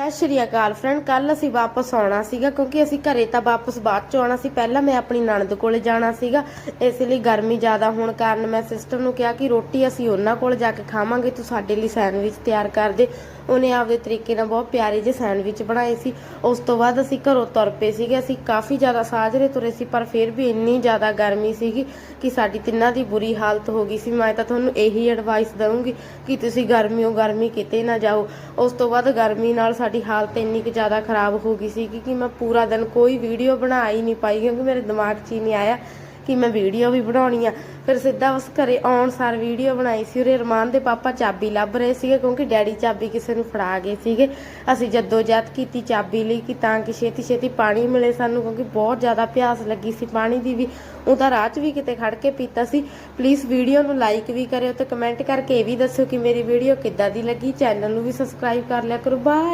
ਸਤਿ ਸ਼੍ਰੀ ਅਕਾਲ ਫਰੈਂਡ ਕੱਲ ਅਸੀਂ ਵਾਪਸ ਆਉਣਾ ਸੀਗਾ ਕਿਉਂਕਿ ਅਸੀਂ ਘਰੇ ਤਾਂ ਵਾਪਸ ਬਾਅਦ ਚ ਆਉਣਾ ਸੀ। ਪਹਿਲਾਂ ਮੈਂ ਆਪਣੀ ਨਣਦ ਕੋਲੇ ਜਾਣਾ ਸੀਗਾ। ਇਸ ਲਈ ਗਰਮੀ ਜ਼ਿਆਦਾ ਹੋਣ ਕਾਰਨ ਮੈਂ ਸਿਸਟਰ ਨੂੰ ਕਿਹਾ ਕਿ ਰੋਟੀ ਅਸੀਂ ਉਹਨਾਂ ਕੋਲ ਜਾ ਕੇ ਖਾਵਾਂਗੇ, ਤੂੰ ਸਾਡੇ ਲਈ ਸੈਂਡਵਿਚ ਤਿਆਰ ਕਰ ਦੇ। ਉਹਨੇ ਆਪਦੇ ਤਰੀਕੇ ਨਾਲ ਬਹੁਤ ਪਿਆਰੇ ਜਿਹੇ ਸੈਂਡਵਿਚ ਬਣਾਏ ਸੀ। ਉਸ ਤੋਂ ਬਾਅਦ ਅਸੀਂ ਘਰੋਂ ਤੁਰ ਪਏ ਸੀਗੇ। ਅਸੀਂ ਕਾਫੀ ਜ਼ਿਆਦਾ ਸਾਜਰੇ ਤੁਰੇ ਸੀ, ਪਰ ਫਿਰ ਵੀ ਇੰਨੀ ਜ਼ਿਆਦਾ ਗਰਮੀ ਸੀਗੀ ਕਿ ਸਾਡੀ ਤਿੰਨਾਂ ਦੀ ਬੁਰੀ ਹਾਲਤ ਹੋ ਗਈ ਸੀ। ਮੈਂ ਤਾਂ ਤੁਹਾਨੂੰ ਇਹੀ ਐਡਵਾਈਸ ਦਵਾਂਗੀ ਕਿ ਤੁਸੀਂ ਗਰਮੀਓ ਗਰਮੀ ਕਿਤੇ ਨਾ ਜਾਓ। ਉਸ ਤੋਂ ਬਾਅਦ ਗਰਮੀ ਨਾਲ ਸਾਡੀ ਹਾਲਤ ਇੰਨੀ ਕੁ ਜ਼ਿਆਦਾ ਖਰਾਬ ਹੋ ਗਈ ਸੀ ਕਿ ਮੈਂ ਪੂਰਾ ਦਿਨ ਕੋਈ ਵੀਡੀਓ ਬਣਾ ਹੀ ਨਹੀਂ ਪਾਈ ਕਿਉਂਕਿ ਮੇਰੇ ਦਿਮਾਗ 'ਚ ਹੀ ਨਹੀਂ ਆਇਆ। ਕਿ ਮੈਂ ਵੀਡੀਓ ਵੀ ਬਣਾਉਣੀ ਆ। ਫਿਰ ਸਿੱਧਾ ਉਸ ਘਰੇ ਆਉਣ ਸਾਰ ਵੀਡੀਓ ਬਣਾਈ ਸੀ। ਉਰੇ ਰਮਾਨ ਦੇ ਪਾਪਾ ਚਾਬੀ ਲੱਭ ਰਹੇ ਸੀਗੇ ਕਿਉਂਕਿ ਡੈਡੀ ਚਾਬੀ ਕਿਸੇ ਨੂੰ ਫੜਾ ਗਏ ਸੀਗੇ। ਅਸੀਂ ਜਦੋਂ ਜਹਿਦ ਕੀਤੀ ਚਾਬੀ ਲਈ ਕਿ ਤਾਂ ਕਿ ਛੇਤੀ ਛੇਤੀ ਪਾਣੀ ਮਿਲੇ ਸਾਨੂੰ ਕਿਉਂਕਿ ਬਹੁਤ ਜ਼ਿਆਦਾ ਪਿਆਸ ਲੱਗੀ ਸੀ ਪਾਣੀ ਦੀ ਵੀ। ਉਹ ਤਾਂ ਰਾਹ 'ਚ ਵੀ ਕਿਤੇ ਖੜ ਕੇ ਪੀਤਾ ਸੀ। ਪਲੀਜ਼ ਵੀਡੀਓ ਨੂੰ ਲਾਈਕ ਵੀ ਕਰਿਓ ਤੇ ਕਮੈਂਟ ਕਰਕੇ ਇਹ ਵੀ ਦੱਸਿਓ ਕਿ ਮੇਰੀ ਵੀਡੀਓ ਕਿੱਦਾਂ ਦੀ ਲੱਗੀ। ਚੈਨਲ ਨੂੰ ਵੀ ਸਬਸਕ੍ਰਾਈਬ ਕਰ ਲਿਆ ਕਰੋ। ਬਾਏ